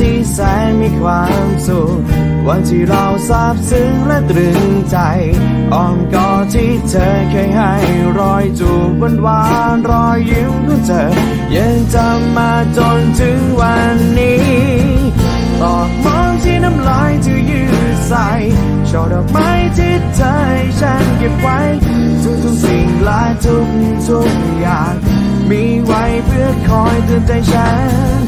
ที่แสนมีความสุข วันที่เราซาบซึ้งและตรึงใจอ้อมกอดที่เธอเคยให้รอยจูบหวานๆรอยยิ้มของเธอ ยังจำมาจนถึงวันนี้ตอกมองที่น้ำลายที่ยืดใส่ช่อดอกไม้ที่เธอให้ฉันเก็บไว้ ทุกทุกสิ่งและทุกทุกอย่าง มีไว้เพื่อคอยเตือนใจฉัน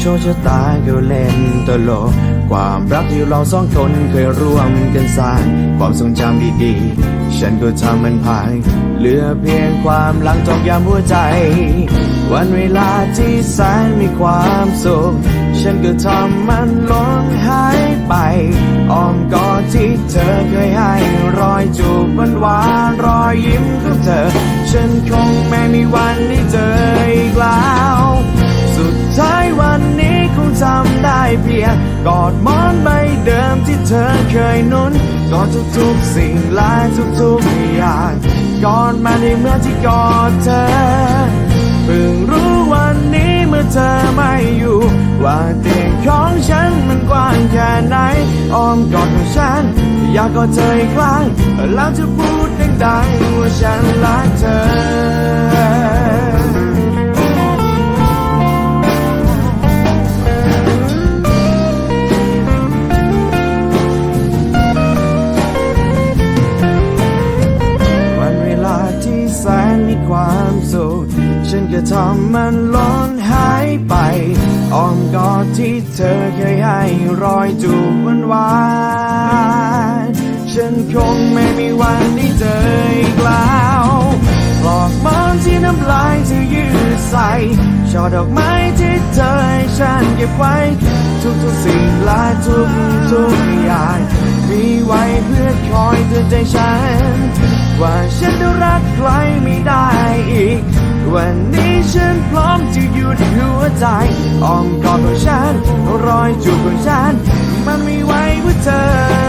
โชคชะตาก็เล่นตลก ความรักที่เราสองคนเคยร่วมกันสร้าง ความทรงจำดีๆ ฉันก็ทำมันพังเหลือเพียงความหลังจอกยามหัวใจ วันเวลาที่แสนมีความสุข ฉันก็ทำมันหลงหายไปอ้อมกอดที่เธอเคยให้รอยจูบมันหวานๆรอยยิ้มของเธอ ฉันคงไม่มีวันได้เจอ ยนุนกอดทุกๆสิ่งและทุกๆอย่างกอดมาในเมื่อที่กอดเธอเพิ่งรู้วันนี้เมื่อเธอไม่อยู่ ว่าเตียงของฉันมันกว้างแค่ไหนอ้อมกอดของฉัน อยากกอดเธออีกครั้งแล้วจะพูดดังๆว่าฉันรักเธอ ความสุข ฉันก็ทำมันล้นหายไปอ้อมกอดที่เธอเคยให้รอยจูบวันวานๆฉันคงไม่มีวันได้เจออีกแล้วปลอกมอนที่น้ำลายเธอยืดใส่ช่อดอกไม้ที่เธอให้ฉันเก็บไว้ ทุกๆสิ่งและทุกๆอย่าง มีไว้เพื่อคอยเตือนใจฉัน ว่าฉันจะรักใครไม่ได้อีก วันนี้ฉันพร้อมจะหยุดหัวใจอ้อมกอดของฉันรอยจูบของฉัน มันมีไว้เพื่อเธอ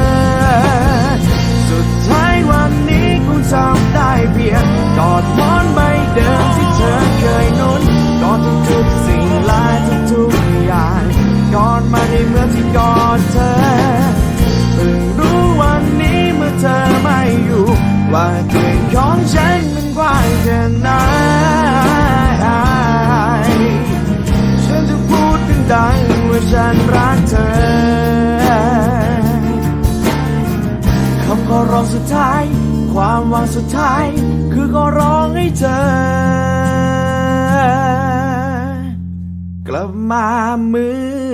ังสุดท้าย คือก็ร้องให้เธอ กลับมาเหมือ